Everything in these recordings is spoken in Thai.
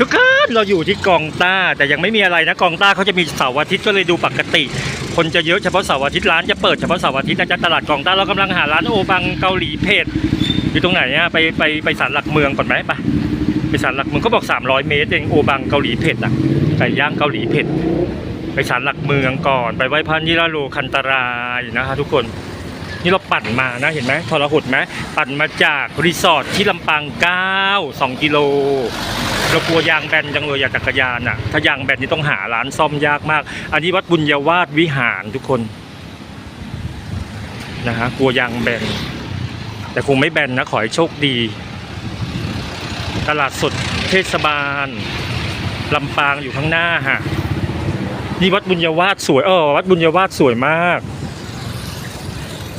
ทุกคนเราอยู่ที่กองต้าแต่ยังไม่มีอะไรนะกองต้าเขาจะมีเสาร์อาทิตย์ก็เลยดูปกติ คนจะเยอะเฉพาะเสาร์อาทิตย์ร้านจะเปิดเฉพาะเสาร์อาทิตย์นะจ๊ะตลาดกองต้าเรากำลังหาร้านโอบังเกาหลีเผ็ดอยู่ตรงไหนอะไปไปไปศาลหลักเมืองก่อนไหมไปไปศาลหลักเมืองเขาบอก 300 เมตรเองโอบังเกาหลีเผ็ดอะไก่ย่างเกาหลีเผ็ดไปศาลหลักเมืองก่อนไปไหว้พระนิราโลคันตรายนะคะทุกคนนี่เราปั่นมานะเห็นไหมทรหดไหมปั่นมาจากรีสอร์ทที่ลำปาง9 2กิโล เรากลัวยางแบนจังเลยอยากจักรยานอะ ถ้ายางแบนนี่ต้องหาร้านซ่อมยากมาก อันนี้วัดบุญยวาสวิหารทุกคนนะฮะกลัวยางแบน แต่คงไม่แบนนะ ขอให้โชคดี ตลาดสดเทศบาลลำปางอยู่ข้างหน้าฮะนี่วัดบุญยวาสสวยเออวัดบุญยวาสสวยมาก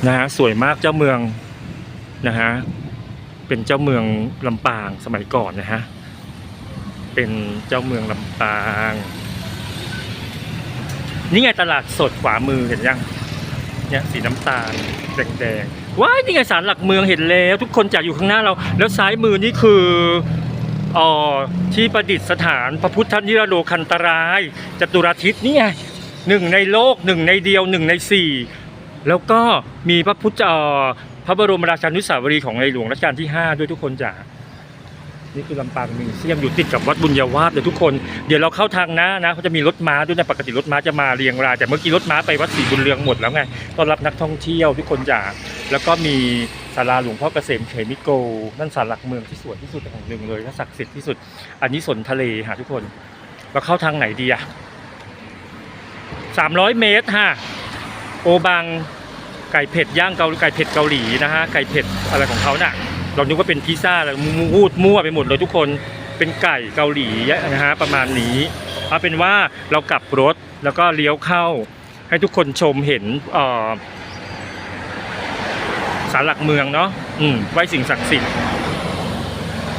นะฮะสวยมากเจ้าเมืองนะฮะเป็นเจ้าเมืองลำปางสมัยก่อนนะฮะ เป็นเจ้าเมืองลำปาง นี่ไงตลาดสดขวามือเห็นยัง เนี่ยสีน้ำตาลแดงๆ ว้ายนี่ไงศาลหลักเมืองเห็นแล้ว ทุกคนจากอยู่ข้างหน้าเรา แล้วซ้ายมือนี่คืออ่อที่ประดิษฐานพระพุทธนิรโลคันตรายจตุรทิศนี่ไงหนึ่งในโลกหนึ่งในเดียวหนึ่งในสี่แล้วก็มีพระพุทธเอ่อพระบรมราชานุสาวรีของในหลวงรัชกาลที่ 5 ด้วยทุกคนจ้ะ นี่คือลำปางมิวเซียมอยู่ติดกับวัดบุญยวาสเลยทุกคน เดี๋ยวเราเข้าทางหน้านะเขาจะมีรถม้าด้วยนะปกติรถม้าจะมาเรียงรายแต่เมื่อกี้รถม้าไปวัดศรีบุญเรืองหมดแล้วไงต้อนรับนักท่องเที่ยวทุกคนจ้ะแล้วก็มีศาลาหลวงพ่อเกษมเขมิโก นั่นศาลหลักเมืองที่สวยที่สุดของหนึ่งเลยและศักดิ์สิทธิ์ที่สุด อันนี้สนทะเลฮะทุกคนเราเข้าทางไหนดีอะสามร้อยเมตรฮะโอบังไก่เผ็ดย่างเกาหลีไก่เผ็ดเกาหลีนะฮะไก่เผ็ดอะไรของเขาน่ะ เรานึกว่าเป็นพิซซ่าอะไรมูดมั่วไปหมดเลยทุกคนเป็นไก่เกาหลีนะฮะประมาณนี้เอาเป็นว่าเรากลับรถแล้วก็เลี้ยวเข้า ให้ทุกคนชมเห็นเอ่อศาลหลักเมืองเนาะอืมไหว้สิ่งศักดิ์สิทธิ์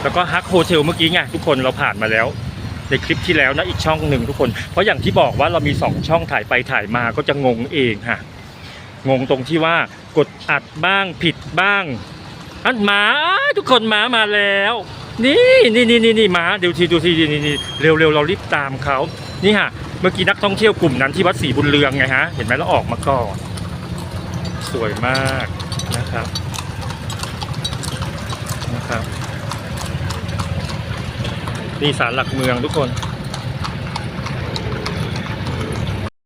แล้วก็ฮักโฮเทลเมื่อกี้ไงทุกคนเราผ่านมาแล้ว ในคลิปที่แล้วนะอีกช่องหนึ่งทุกคน เพราะอย่างที่บอกว่าเรามีสองช่องถ่ายไปถ่ายมาก็จะงงเองฮะงงตรงที่ว่ากดอัดบ้างผิดบ้าง อันหมาทุกคนหมามาแล้ว นี่นี่นี่นี่นี่หมาเดี๋ยวทีดูทีนี่นี่เร็วเร็วเรารีบตามเขานี่ฮะเมื่อกี้นักท่องเที่ยวกลุ่มนั้นที่วัดศรีบุญเรืองไงฮะเห็นไหมแล้วออกมาก่อนสวยมากนะครับนะครับนี่ศาลหลักเมืองทุกคน